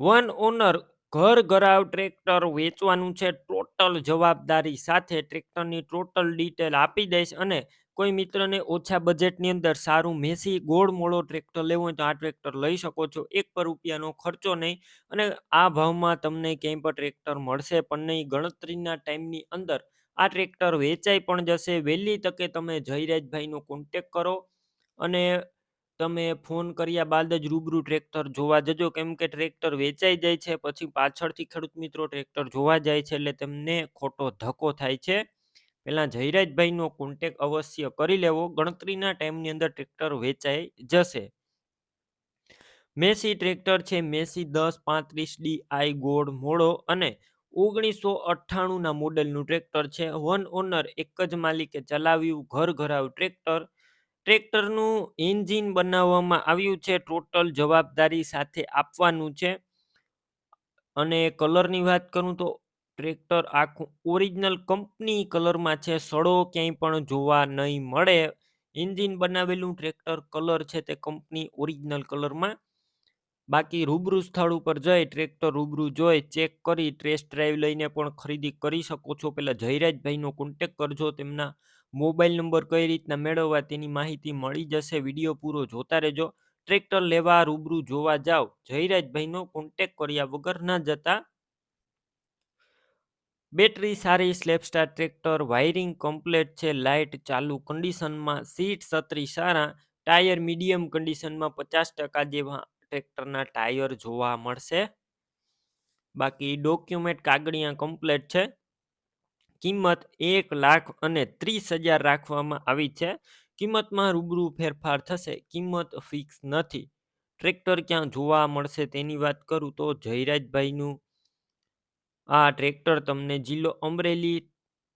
One honour ઘર ઘરાવ tractor વેચવાનું છે, ટોટલ જવાબદારી સાથે ટ્રેક્ટરની ટોટલ ડિટેલ આપી દઈશ અને કોઈ મિત્રને ઓછા બજેટની અંદર સારું મેસી ગોળ મોળો ટ્રેક્ટર લેવું હોય તો આ ટ્રેક્ટર લઈ શકો છો. એક પર રૂપિયાનો ખર્ચો નહીં અને આ ભાવમાં તમને ક્યાંય પણ ટ્રેક્ટર મળશે પણ નહીં. ગણતરીના ટાઈમની અંદર આ ટ્રેક્ટર વેચાઈ પણ જશે. વહેલી તકે તમે જયરાજભાઈનો કોન્ટેક કરો અને તમે ફોન કર્યા બાદ જ રૂબરૂ ટ્રેક્ટર જોવા જજો. કેમ કે ટ્રેક્ટર વેચાઈ જાય છે, પછી પાછળથી ખેડૂત મિત્રો ટ્રેક્ટર જોવા જાય છે, એટલે તેમને ખોટો ધક્કો થાય છે. પહેલાં જયરાજભાઈનો કોન્ટેક અવશ્ય કરી લેવો. ગણતરીના ટાઈમની અંદર ટ્રેક્ટર વેચાઈ જશે. મેસી ટ્રેક્ટર છે, મેસી દસ, પાંત્રીસ ડી, આઈ ગોળ મોડો અને ઓગણીસો અઠ્ઠાણુંના મોડેલનું ટ્રેક્ટર છે. વન ઓનર એક જ માલિકે ચલાવ્યું, ઘર ઘરાવ ટ્રેક્ટર. ટ્રેક્ટરનું એન્જિન બનાવવામાં આવ્યું છે, ટોટલ જવાબદારી સાથે આપવાનું છે. અને કલરની વાત કરું તો ટ્રેક્ટર આખું ઓરિજિનલ કંપની કલરમાં છે, સડો ક્યાંય પણ જોવા નહીં મળે. એન્જિન બનાવેલું ટ્રેક્ટર કલર છે તે કંપની ઓરિજિનલ કલરમાં. બાકી રૂબરૂ સ્થળ ઉપર જઈ ટ્રેક્ટર રૂબરૂ જોઈ, ચેક કરી, ટેસ્ટ ડ્રાઈવ લઈને પણ ખરીદી કરી શકો છો. પહેલાં જયરાજભાઈનો કોન્ટેક કરજો, તેમના મોબાઈલ નંબર કઈ રીતના મેળવવા તેની માહિતી મળી જશે. વીડિયો પૂરો જોતા રહેજો. ટ્રેક્ટર લેવા રૂબરૂ જોવા જાઓ જયરાજભાઈનો કોન્ટેક કર્યા વગર ના જતા. બેટરી સારી, સ્લેપસ્ટાર ટ્રેક્ટર, વાયરિંગ કમ્પ્લેટ છે લાઇટ ચાલુ કન્ડિશનમાં સીટ સત્રી સારા, ટાયર મીડિયમ કન્ડિશનમાં પચાસ ટકા જેવા ટ્રેક્ટરના ટાયર જોવા મળશે. બાકી ડોક્યુમેન્ટ કાગળિયા કમ્પ્લેટ છે. કિંમત એક લાખ અને ત્રીસ હજાર રાખવામાં આવી છે. કિંમતમાં રૂબરૂ ફેરફાર થશે. કિંમત ફિક્સ નથી. ટ્રેક્ટર ક્યાં જોવા મળશે તેની વાત કરું તો જયરાજભાઈનું. આ ટ્રેક્ટર તમને જિલ્લો અમરેલી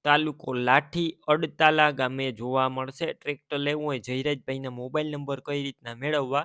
તાલુકો લાઠી અડતાલા ગામે જોવા મળશે. ટ્રેક્ટર લેવું હોય જયરાજભાઈના મોબાઈલ નંબર કઈ રીતના મેળવવા?